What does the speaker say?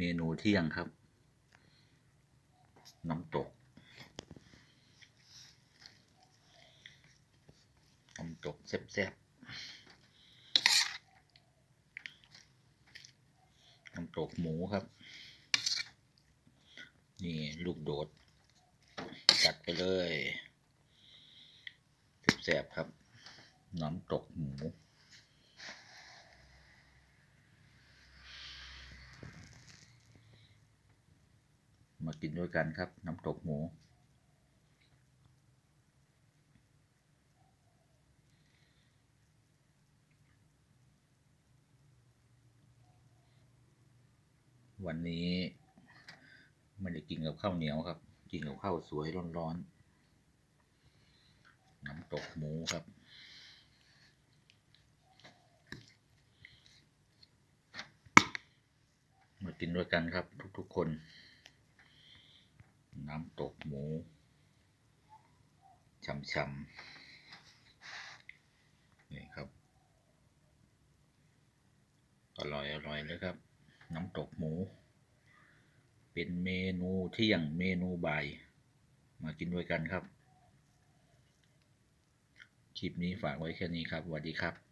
เมนูเที่ยงครับ น้ำตก น้ำตกแซ่บๆน้ำตกหมูครับ นี่ลูกโดด จัดไปเลยแซ่บๆครับ น้ำตกหมู มากินด้วยกันครับ น้ำตกหมู วันนี้ไม่ได้กินกับข้าวเหนียวครับ กินกับข้าวสวยร้อนๆ น้ำตกหมูครับมากินด้วยกันครับทุกๆคน น้ำตกหมูช่ำๆนี่ครับ อร่อยอร่อยเลยครับ น้ำตกหมู เป็นเมนูเที่ยงเมนูบ่าย มากินด้วยกันครับ คลิปนี้ฝากไว้แค่นี้ครับสวัสดีครับ